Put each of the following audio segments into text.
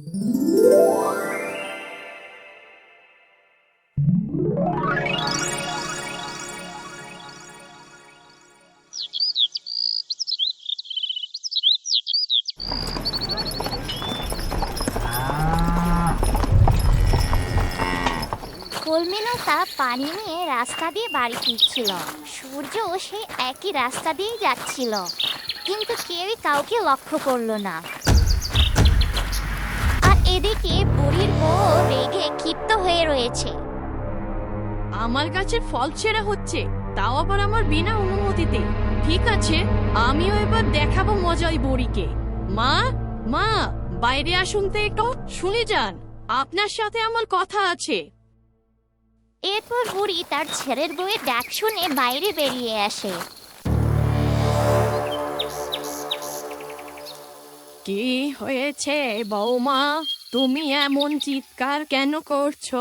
কলমিলতা পানি নিয়ে রাস্তা দিয়ে বাড়ি ফিরছিল। সূর্য সেই একই রাস্তা দিয়েই যাচ্ছিল। কিন্তু কেউই কাউকে লক্ষ্য করল না। এদিকে বুড়ির বউ রেগে ক্ষিপ্ত হয়ে রয়েছে। আমার কাছে ফল ছেঁড়া হচ্ছে তাও আবার আমার বিনা অনুমতিতে। ঠিক আছে আমিও এবার দেখাবো মজাই বড়িকে। মা মা বাইরে আসুন তো একটু শুনে যান আপনার সাথে আমার কথা আছে। এরপর বুড়ি তার ছেলের বউয়ের ডাক শুনে বাইরে বেরিয়ে আসে। কি হয়েছে বৌমা তুমি এমন চিৎকার কেন করছ?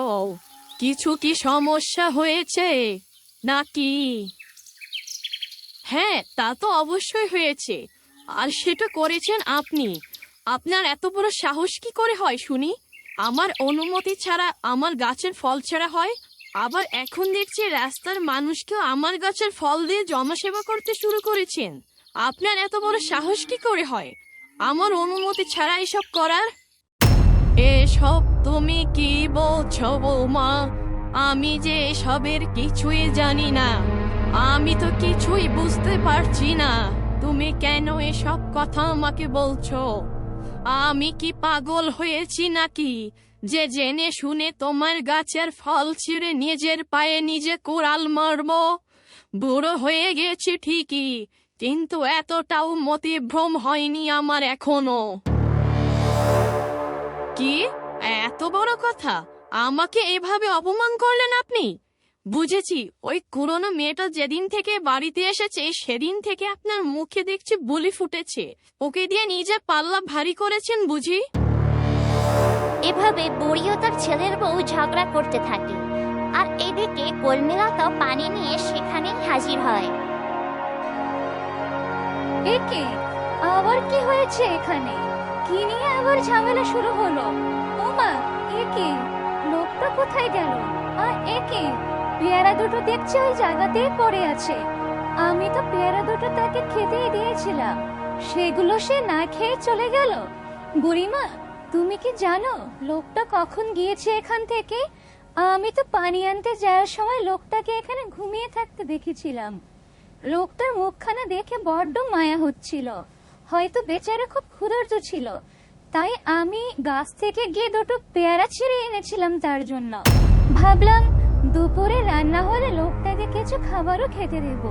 কিছু কি সমস্যা হয়েছে? নাকি? হ্যাঁ তা তো অবশ্যই হয়েছে। আর সেটা করেছেন আপনি। আপনার এত বড় সাহস কি করে হয়, শুনি? আমার অনুমতি ছাড়া আমার গাছের ফল ছাড়া হয়? আবার এখন দেখছি রাস্তার মানুষকেও আমার গাছের ফল দিয়ে জনসেবা করতে শুরু করেছেন। আপনার এত বড় সাহস কি করে হয়? আমার অনুমতি ছাড়া এসব করার এসব তুমি কি বলছো বৌমা? আমি যে এসবের কিছুই জানি না। আমি তো কিছুই বুঝতে পারছি না। তুমি কেন এসব কথা আমাকে বলছো? আমি কি পাগল হয়েছি নাকি? যে জেনে শুনে তোমার গাছের ফল ছিঁড়ে নিজের পায়ে নিজে কোরাল মারব? বুড়ো হয়ে গেছি ঠিকই, কিন্তু এতটাও মতিভ্রম হয়নি আমার এখনও। কি? এত বড় কথা। আমাকে এভাবে অপমান করলেন আপনি? বুঝেছি ওই পুরনো মেয়েটা যেদিন থেকে বাড়িতে এসেছে সেদিন থেকে আপনার মুখে দেখছি বুলি ফুটেছে। ওকে দিয়ে নিজে পাল্লা ভারী করেছেন বুঝি? এভাবে বুড়িও তার ছেলের বউ ঝগড়া করতে থাকে। আর এদিকে কলমিলতা পানি নিয়ে সেখানেই হাজির হয়। একে আবার কি হয়েছে এখানে? কি নিয়ে আবার ঝামেলা শুরু হলো? ওমা একে লোকটা কোথায় গেল? আর একে পেয়ারা দুটো দেখছি ওই জায়গাতেই পড়ে আছে। আমি তো পেয়ারা দুটো তাকে খেতেই দিয়েছিলাম। সেগুলো সে না খেয়ে চলে গেল? বুড়িমা, তুমি কি জানো লোকটা কখন গিয়েছে এখান থেকে? আমি তো পানি আনতে যাওয়ার সময় লোকটাকে এখানে ঘুমিয়ে থাকতে দেখেছিলাম। লোকটার মুখখানা দেখে বড্ড মায়া হচ্ছিল। হয়তো বেচারা খুব ক্ষুধার্ত ছিল। তাই আমি গাছ থেকে গিয়ে দুটো পেয়ারা ছিঁড়ে এনেছিলাম তার জন্য। ভাবলাম, দুপুরে রান্না হলে লোকটাকে কিছু খাবারও খেতে দেব।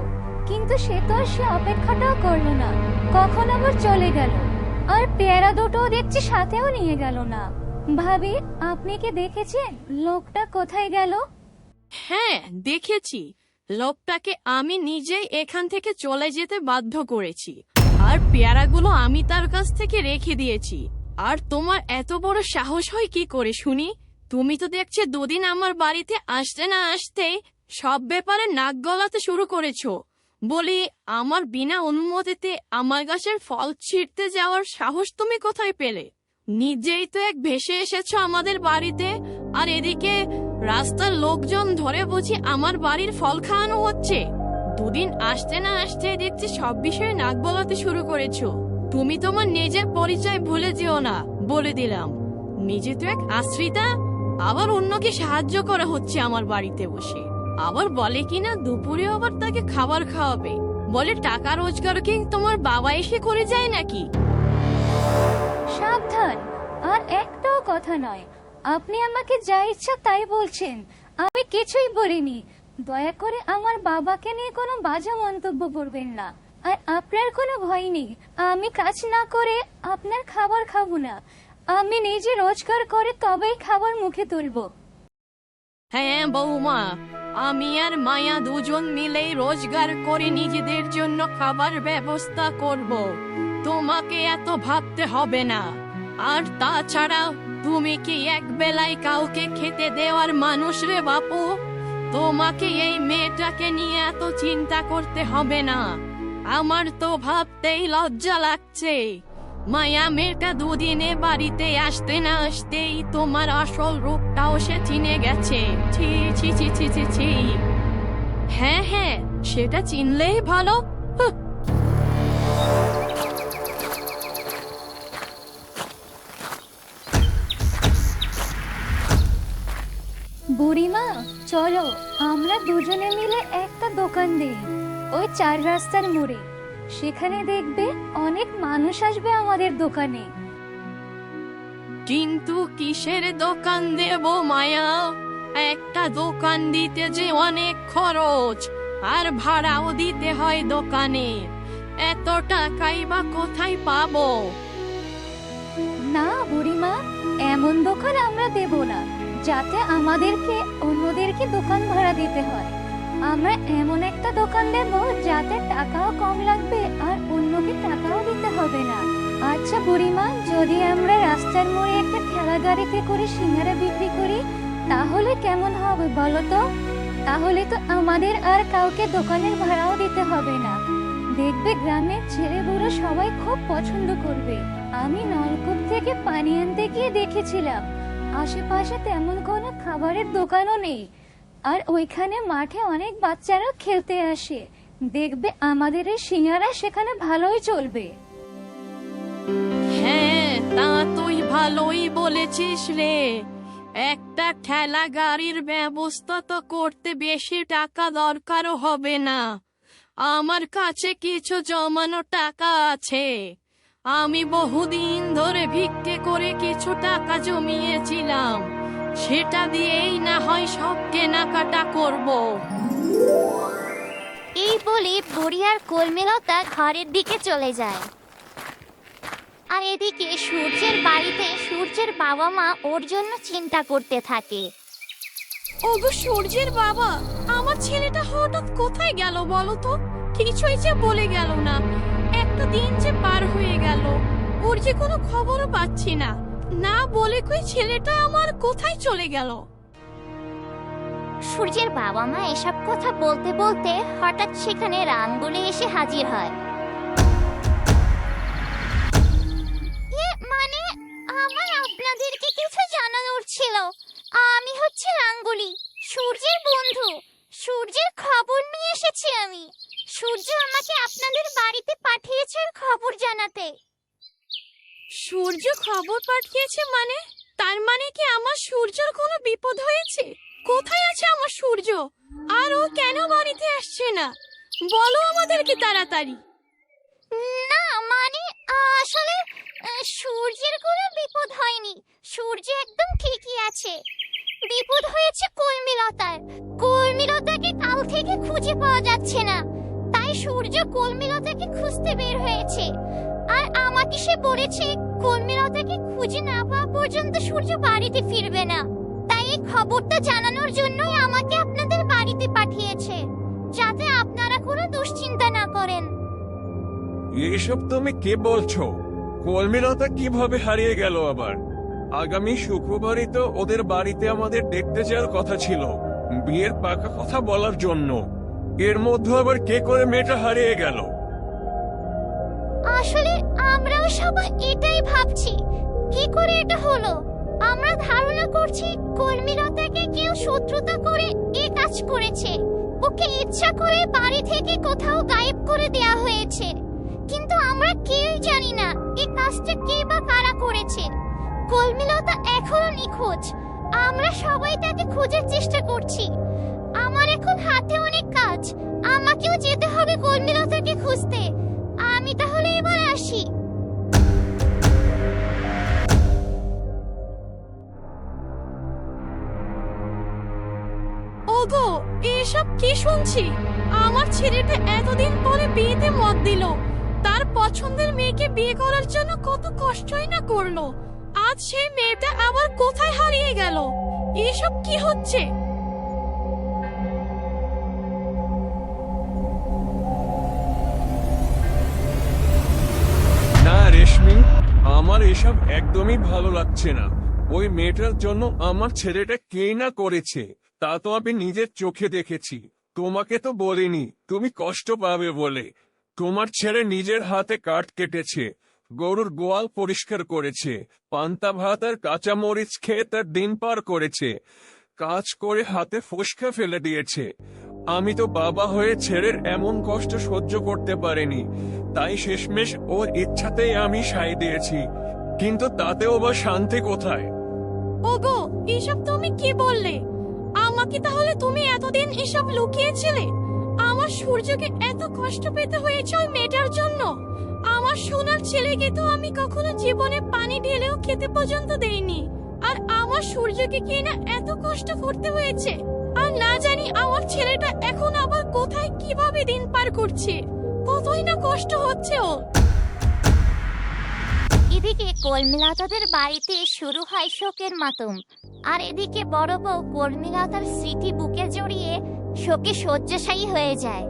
কিন্তু সে তো আর সে অপেক্ষাটাও করল না। কখন আবার চলে গেল? আর পেয়ারা দুটো দেখছি সাথেও নিয়ে গেল না। ভাবি, আপনি কি দেখেছেন? লোকটা কোথায় গেল? হ্যাঁ দেখেছি। লোকটাকে আমি নিজেই এখান থেকে চলে যেতে বাধ্য করেছি। আর পেয়ারাগুলো আমি তার কাছ থেকে রেখে দিয়েছি। আর তোমার এত বড় সাহস হয় কি করে শুনি? তুমি তো দেখছি দুদিন আমার বাড়িতে আসতে না আসতেই সব ব্যাপারে নাক গলাতে শুরু করেছ। বলি, আমার বিনা অনুমতিতে আমার গাছের ফল ছিঁড়তে যাওয়ার সাহস তুমি কোথায় পেলে? নিজেই তো এক ভেসে এসেছ আমাদের বাড়িতে, আর এদিকে রাস্তার লোকজন ধরে বুঝি আমার বাড়ির ফল খাওয়ানো হচ্ছে। দুদিন আসতে না আসতে দেখছি সব বিষয়ে নাক বলাতে শুরু করেছ। তুমি তোমার নিজের পরিচয় ভুলে যেও না, বলে দিলাম। নিজে তো এক আশ্রিতা, আবার অন্যকে সাহায্য করা হচ্ছে আমার বাড়িতে বসে। আবার বলে কিনা দুপুরে আবার তাকে খাবার খাওয়াবে। বলে টাকা রোজগার কি তোমার বাবা এসে করে যায় নাকি? সাবধান, আর একটাও কথা নয়। আপনি আমাকে যা ইচ্ছা তাই বলছেন, আমি কিছুই বলিনি। দয়া করে আমার বাবাকে নিয়ে কোনো বাজে মন্তব্য করবেন না। আর আপনার কোনো ভয় নেই। আমি কাজ না করে আপনার খাবার খাব না। আমি নিজে রোজগার করে তবেই খাবার মুখে তুলবো। হ্যাঁ বৌমা, আমি আর মায়া দুজন মিলেই রোজগার করে নিজেদের জন্য খাবার ব্যবস্থা করব। তোমাকে এত ভাবতে হবে না। আর তাছাড়া তুমি কি এক বেলায় কাউকে খেতে দেওয়ার মানুষ রে বাপু? তোমাকে এই মেয়েটাকে নিয়ে এত চিন্তা করতে হবে না। আমার তো ভাবতেই লজ্জা লাগছে। মায়া মেয়েটা দুদিনে বাড়িতে আসতে না আসতেই তোমার আসল রূপটাও সে চিনে গেছে। ছি ছি ছি ছি ছি ছি। হ্যাঁ হ্যাঁ সেটা চিনলেই ভালো। বুড়িমা চলো আমরা দুজনে মিলে একটা দোকান দিই ওই চার রাস্তার মোড়ে। সেখানে দেখবে অনেক মানুষ আসবে আমাদের দোকানে। কিন্তু কিসের দোকান দেব মায়া? একটা দোকান দিতে যে অনেক খরচ আর ভাড়াও দিতে হয় দোকানে। এত টাকাই বা কোথায় পাবো? না বুড়িমা এমন দোকান আমরা দেব না। যাতে আমাদেরকে, অন্যদেরকে দোকান ভাড়া দিতে হয়। আমরা এমন একটা দোকান দেব যাতে টাকাও কম লাগবে আর অন্যকে টাকাও দিতে হবে না। আচ্ছা বুড়িমা, যদি আমরা রাস্তার মোড়ে একটা ঠেলা গাড়িতে করে সিঙ্গারা বিক্রি করি, তাহলে কেমন হবে বলো তো? তাহলে তো আমাদের আর কাউকে দোকানের ভাড়াও দিতে হবে না। দেখবে গ্রামের ছেলেগুলো সবাই খুব পছন্দ করবে। আমি নলকূপ থেকে পানি আনতে গিয়ে দেখেছিলাম। আশেপাশে তেমন কোনো খাবারের দোকানও নেই। আর ওইখানে মাঠে অনেক বাচ্চারা খেলতে আসে। দেখবে আমাদের এই সিঙ্গারা সেখানে ভালোই চলবে। হ্যাঁ তা তুই ভালোই বলেছিস রে। একটা ঠেলা গাড়ির ব্যবস্থা তো করতে বেশি টাকা দরকারও হবে না। আমার কাছে কিছু জমানো টাকা আছে। আমি বহুদিন ধরে ভিক্ষে করে কিছু টাকা জমিয়েছিলাম। সেটা দিয়েই না হয় সব কেনাকাটা করব। এই বলে বুড়ি আর কলমিলতা ঘরের দিকে চলে যায়। আর এদিকে সূর্যের বাড়িতে সূর্যের বাবা মা ওর জন্য চিন্তা করতে থাকে। ওগো সূর্যের বাবা আমার ছেলেটা হঠাৎ কোথায় গেল বলো তো? কিছুই যে বলে গেল না। একটা দিন যে পার হয়ে গেল, ওর যে কোনো খবরও পাচ্ছি না। না বলে কই ছেলেটা আমার কোথায় চলে গেল? সূর্যের বাবা মা এসব কথা বলতে বলতে হঠাৎ সেখানে রাঙ্গুলি এসে হাজির হয়। মানে আমার আপনাদেরকে কিছু জানানোর ছিল। আমি হচ্ছে রাঙ্গুলি, সূর্যের বন্ধু। সূর্যের খবর নিয়ে এসেছি আমি। সূর্য আমাকে আপনাদের বাড়িতে পাঠিয়েছে খবর জানাতে। সূর্য খবর পাঠিয়েছে মানে? তার মানে কি আমার সূর্যর কোনো বিপদ হয়েছে? কোথায় আছে আমার সূর্য? আর ও কেন বাড়িতে আসছে না? বলো আমাদেরকে তাড়াতাড়ি। না মানে আসলে সূর্যের কোনো বিপদ হয়নি। সূর্য একদম ঠিকই আছে। বিপদ হয়েছে কলমিলতার কলমিলতাকে কাল থেকে খুঁজে পাওয়া যাচ্ছে না। সূর্য কলমিলতাকে খুঁজতে বের হয়েছে। আর আমাকে সে বলেছে, কলমিলতাকে খুঁজে না পাওয়া পর্যন্ত সূর্য বাড়িতে ফিরবে না। তাই এই খবরটা জানানোর জন্যই আমাকে আপনাদের বাড়িতে পাঠিয়েছে, যাতে আপনারা কোনো দুশ্চিন্তা না করেন। এসব তুমি কে বলছো? কলমিলতা কীভাবে হারিয়ে গেল আবার? আগামী শুক্রবারই তো ওদের বাড়িতে আমাদের দেখতে যাওয়ার কথা ছিল, বিয়ের পাকা কথা বলার জন্য। এর মধ্যে আবার কে করে মেয়েটা হারিয়ে গেল? আসলে আমরাও সবাই এটাই ভাবছি। কি করে এটা হলো? আমরা ধারণা করছি কর্মীলতাকে কেউ শত্রুতা করে এ কাজ করেছে। ওকে ইচ্ছা করে বাড়ি থেকে কোথাও গায়েব করে দেয়া হয়েছে। কিন্তু আমরা কেউই জানি না এ কাজটা কে বা কারা করেছে। কলমিলতা এখনও নিখোঁজ। আমরা সবাই তাকে খোঁজার চেষ্টা করছি। আমাকেও যেতে হবে কলমিলতাকে খুঁজতে। আমি তাহলে এবার আসি। ওগো, এসব কি শুনছি? আমার ছেলেটা এতদিন পরে বিয়েতে মত দিল। তার পছন্দের মেয়েকে বিয়ে করার জন্য কত কষ্টই না করল। আজ সেই মেয়েটা আবার কোথায় হারিয়ে গেল? এসব কি হচ্ছে? এসব একদমই ভালো লাগছে না। ওই মেয়েটার জন্য আমার ছেলেটা কেই না করেছে, তা তো আমি নিজের চোখে দেখেছি। তোমাকে তো বলিনি, তুমি কষ্ট পাবে বলে। তোমার ছেলে নিজের হাতে কাঠ কেটেছে, গরুর গোয়াল পরিষ্কার করেছে, পান্তা ভাত আর কাঁচা মরিচ খেয়ে তার দিন পার করেছে, কাজ করে হাতে ফসকা ফেলে দিয়েছে। আমি তো বাবা হয়ে ছেলের এমন কষ্ট সহ্য করতে পারিনি, তাই শেষমেশ ওর ইচ্ছাতেই আমি সাই দিয়েছি। কিন্তু তাতেও বা শান্তি কোথায়? ওগো, এসব তুমি কি বললে? আমাকে তাহলে তুমি এতদিন এসব লুকিয়েছিলে? আমার সূর্যকে এত কষ্ট পেতে হয়েছে ওই মেয়েটার জন্য। আমার সোনার ছেলেকে তো আমি কখনো জীবনে পানি ঢেলেও খেতে পর্যন্ত দেইনি। আর আমার সূর্যকে কি না এত কষ্ট করতে হয়েছে? আর না জানি আমার ছেলেটা এখন আবার কোথায় কীভাবে দিন পার করছে। কতই না কষ্ট হচ্ছে ও এদিকে কর্মীলতাদের বাড়িতে শুরু হয় শোকের মাতম। আর এদিকে বড় বউ কর্মীলতার স্মৃতি বুকে জড়িয়ে শোকে শয্যাশায়ী হয়ে যায়।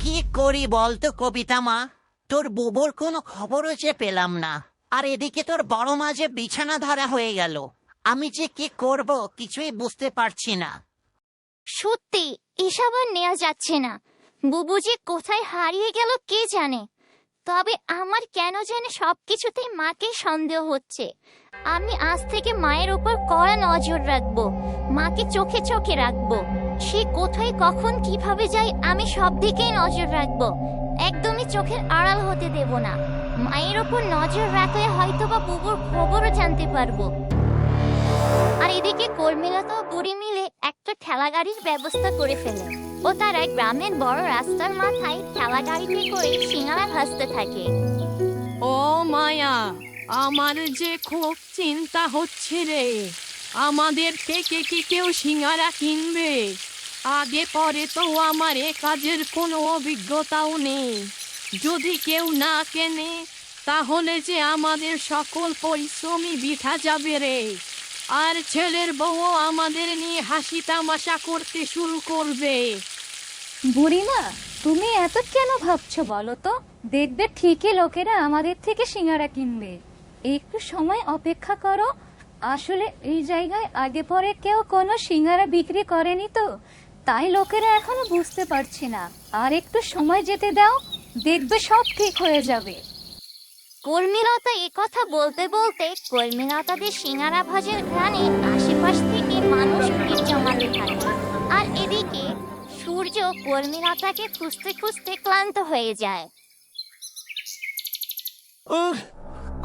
কি করি বলতো কবিতা মা? তোর বুবুর কোনো খবরও যে পেলাম না। আর এদিকে তোর বড় মা যে বিছানা ধরা হয়ে গেল। আমি যে কি করব কিছুই বুঝতে পারছি না। সত্যি এসব আর নেওয়া যাচ্ছে না। বুবু যে কোথায় হারিয়ে গেল কে জানে? তবে আমার কেন জানে সবকিছুতেই মাকে সন্দেহ হচ্ছে। আমি আজ থেকে মায়ের ওপর কড়া নজর রাখব, মাকে চোখে চোখে রাখব। সে কোথায়, কখন, কীভাবে যায় আমি সব দিকেই নজর রাখব। একদমই চোখের আড়াল হতে দেব না। মায়ের ওপর নজর রাখলে হয়তো বা বুবুর খবরও জানতে পারব। আর এদিকে কর্মীলতা ও বুড়ি মিলে একটা ঠেলা গাড়ির ব্যবস্থা করে ফেলে। ও তারা গ্রামের বড় রাস্তার মাথায় ঠেলা গাড়িতে করে সিঙ্গারা ভাসতে থাকে। ও মায়া, আমার যে খুব চিন্তা হচ্ছে রে। আমাদের থেকে কি কেউ সিঙ্গারা কিনবে? আগে পরে তো আমার এ কাজের কোনো অভিজ্ঞতাও নেই। যদি কেউ না কেনে, তাহলে যে আমাদের সকল পরিশ্রমই বিঠা যাবে রে। আর ছেলের বউ আমাদের নিয়ে হাসি তামাশা করতে শুরু করবে। বুড়িমা, তুমি এত কেন ভাবছ বলো তো? দেখবে ঠিকই লোকেরা আমাদের থেকে সিঙ্গারা কিনবে। একটু সময় অপেক্ষা করো। আসলে এই জায়গায় আগে পরে কেউ কোনো সিঙ্গারা বিক্রি করেনি তো। তাই লোকেরা এখনও বুঝতে পারছে না। আর একটু সময় যেতে দাও, দেখবে সব ঠিক হয়ে যাবে। কর্মীলতা এ কথা বলতে বলতে কর্মীলতাদের সিঙ্গারা ভাজের ঘ্রাণে আশেপাশ থেকে মানুষ জমাতে থাকে। আর এদিকে সূর্য কর্মীলতাকে খুঁজতে খুঁজতে ক্লান্ত হয়ে যায়।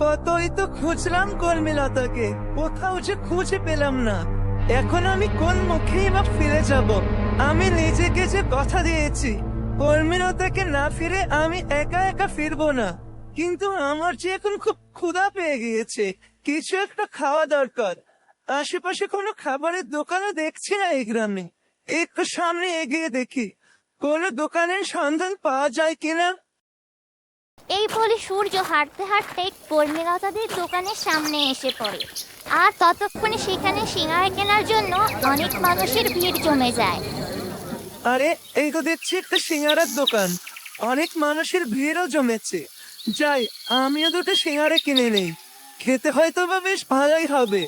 কতই তো খুঁজলাম কর্মীলতাকে কোথাও যে খুঁজে পেলাম না। এখন আমি কোন মুখেই বা ফিরে যাব? আমি নিজেকে যে কথা দিয়েছি কর্মীলতাকে না ফিরে আমি একা একা ফিরবো না। কিন্তু আমার যে এখন খুব ক্ষুধা পেয়ে গিয়েছে কিছু একটা খাওয়া দরকার। আশেপাশে কোনো খাবারের দোকানও দেখছি না এই গ্রামে। একটু সামনে এগিয়ে দেখি কোনো দোকানের সন্ধান পাওয়া যায় কিনা? এই বলে সূর্য হাঁটতে হাঁটতে কর্মীলতাদের দোকানের সামনে এসে পড়ে। আর ততক্ষণে সেখানে সিঙ্গারা কেনার জন্য অনেক মানুষের ভিড় জমে যায়। আরে এই তো দেখছি একটা সিঙ্গারার দোকান। অনেক মানুষের ভিড়ও জমেছে। যাই আমিও দুটো সিঙ্গারা কিনে নেই। খেতে হয়তো বা বেশ ভালোই হবে।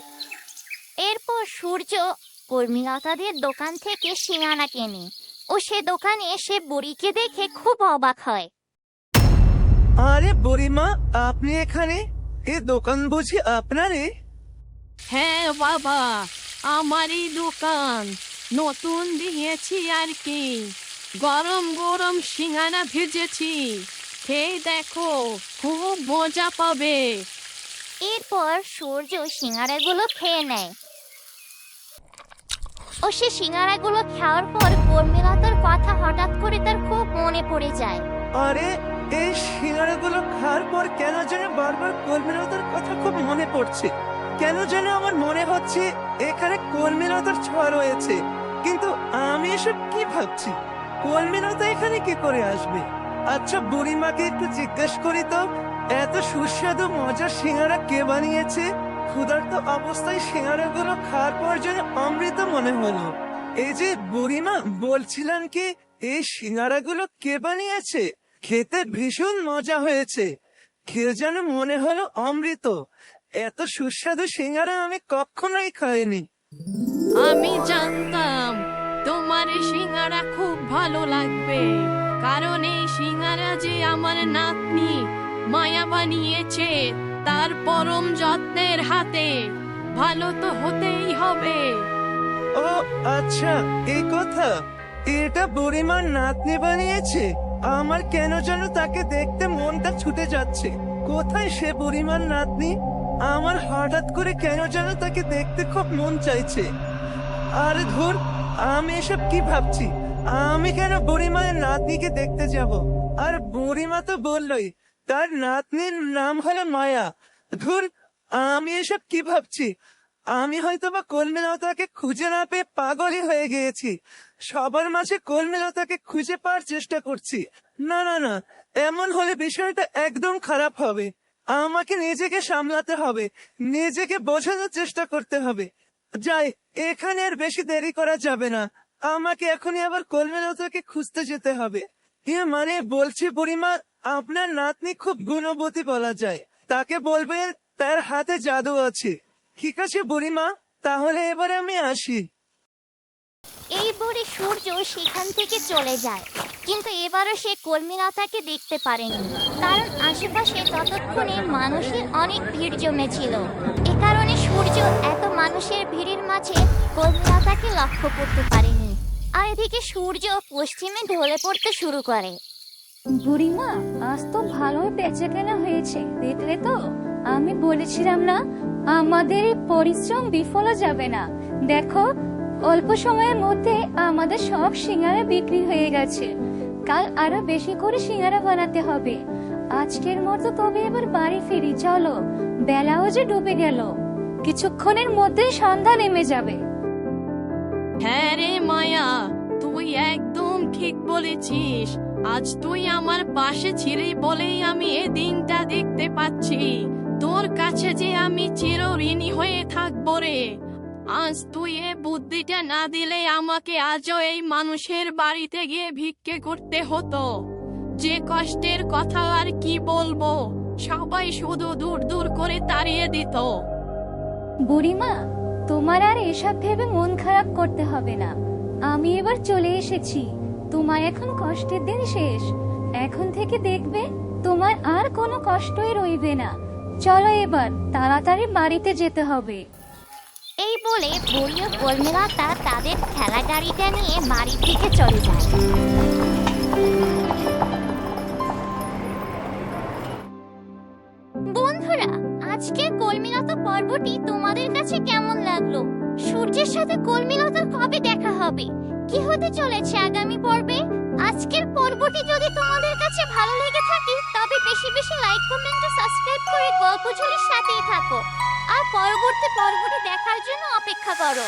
এরপর সূর্য কর্মীলতাদের দোকান থেকে সিঙ্গারা কেনে। ও সে দোকানে এসে বুড়িকে দেখে খুব অবাক হয়। আরে বুড়িমা আপনি এখানে? এ দোকান বুঝি আপনারে হ্যাঁ বাবা আমারই দোকান। নতুন দিয়েছি আর কি। গরম গরম সিঙ্গারা ভেজেছি। খেয়ে দেখো খুব মজা পাবে। এরপর সূর্য সিঙ্গারাগুলো খেয়ে নেয়। ও সে সিঙ্গারাগুলো খাওয়ার পর কর্মীলতার কথা হঠাৎ করে তার খুব মনে পড়ে যায়। আরে এই সিঙ্গারাগুলো খাওয়ার পর কেন যেন বারবার কর্মীলতার কথা খুব মনে পড়ছে। কেন যেন আমার মনে হচ্ছে এখানে কর্মীলতার ছোঁয়া রয়েছে কিন্তু আমি এসব কি ভাবছি? কর্মীলতা এখানে কি করে আসবে? আচ্ছা বুড়িমাকে একটু জিজ্ঞেস করি তো, এত সুস্বাদু মজার সিঙ্গারা কে বানিয়েছে? ক্ষুধার্ত অবস্থায় সিঙ্গারাগুলো খাওয়ার পর যেন অমৃত মনে হলো। এই যে বুড়িমা বলছিলেন কি, এই সিঙ্গারাগুলো কে বানিয়েছে? খেতে ভীষণ মজা হয়েছে। খেয়ে যেন মনে হলো অমৃত। এত সুস্বাদু সিঙ্গারা আমি কখনোই খাইনি। আমি জানতাম তোমার সিঙ্গারা খুব ভালো লাগবে। কারণ এই সিঙ্গারা যে আমার নাতনি মায়া বানিয়েছে তার পরম যত্নের হাতে। ভালো তো হতেই হবে। ও আচ্ছা এই কথা। এটা বুড়িমার নাতনি বানিয়েছে। আমার কেন যেন তাকে দেখতে মনটা ছুটে যাচ্ছে। কোথায় সে বুড়িমার নাতনি? আমার হঠাৎ করে কেন যেন তাকে দেখতে খুব মন চাইছে। আরে ধুর আমি এসব কি ভাবছি? আমি কেন বুড়িমায়ের নাতনিকে দেখতে যাব? আর বুড়িমা তো বললই, তার নাতনির নাম হলো মায়া। ধুর, আমি এসব কি ভাবছি? আমি হয়তো বা কলমিলতাকে খুঁজে না পেয়ে পাগলই হয়ে গিয়েছি। সবার মাঝে কলমিলতাকে খুঁজে পাওয়ার চেষ্টা করছি। না না না, এমন হলে বিষয়টা একদম খারাপ হবে। আমাকে নিজেকে সামলাতে হবে, নিজেকে বোঝানোর চেষ্টা করতে হবে। যাই, এখানে আর বেশি দেরি করা যাবে না। আমাকে এখনই আবার কলমিলতাকে খুঁজতে যেতে হবে। এ মানে বলছি বুড়িমা, আপনার নাতনি খুব গুণবতী বলা যায়। তাকে বলবেন তার হাতে জাদু আছে। ঠিক আছে বুড়িমা, তাহলে এবারে আমি আসি। এই বলে সূর্য সেখান থেকে চলে যায়, কিন্তু এবারও সে কর্মীলতাকে দেখতে পারেনি। কারণ আশেপাশে ততক্ষণে মানুষের অনেক ভিড় জমেছিল। সূর্য এত মানুষের ভিড়ের মাঝে কর্মীলতাকে লক্ষ্য করতে পারেনি। আর এদিকে সূর্য পশ্চিমে ঢলে পড়তে শুরু করে। বুড়িমা, আজ তো ভালোই বেচে কেনা হয়েছে, দেখলে তো? আমি বলেছিলাম না, আমাদের পরিশ্রম বিফল যাবে না। দেখো, অল্প সময়ের মধ্যে আমাদের সব সিঙ্গারা বিক্রি হয়ে গেছে। কাল আরও বেশি করে সিঙ্গারা বানাতে হবে। আজকের মতো তবে এবার বাড়ি ফিরি, চলো। বেলাও যে ডুবে গেল। কিছুক্ষণের মধ্যেই সন্ধ্যা নেমে যাবে। হ্যাঁ রে মায়া, তুই একদম ঠিক বলেছিস। আজ তুই আমার পাশে ছিলি বলেই আমি এ দিনটা দেখতে পাচ্ছি। তোর কাছে যে আমি চিরঋণী হয়ে থাকব রে। আজ তুই এ বুদ্ধিটা না দিলে আমাকে আজও এই মানুষের বাড়িতে গিয়ে ভিক্ষে করতে হতো। যে কষ্টের কথা আর কি বলব, সবাই শুধু দূর দূর করে তাড়িয়ে দিত। বুড়িমা, তোমার আর এসব ভেবে মন খারাপ করতে হবে না। আমি এবার চলে এসেছি। তোমার এখন কষ্টের দিন শেষ। এখন থেকে দেখবে তোমার আর কোনো কষ্টই রইবে না। চলো এবার তাড়াতাড়ি বাড়িতে যেতে হবে। এই বলে বুড়ি ও তাদের খেলা গাড়িটা নিয়ে বাড়ির দিকে চলে যায়। পর্বটি তোমাদের কাছে কেমন লাগল? সূর্যের সাথে কলমিলতার কবে দেখা হবে? কি হতে চলেছে আগামী পর্বে? আজকের পর্বটি যদি তোমাদের কাছে ভালো লেগে থাকে, তবে বেশি বেশি লাইক কমেন্ট ও সাবস্ক্রাইব করে গল্প ঝুলির সাথেই থাকো। আর পরবর্তী পর্বটি দেখার জন্য অপেক্ষা করো।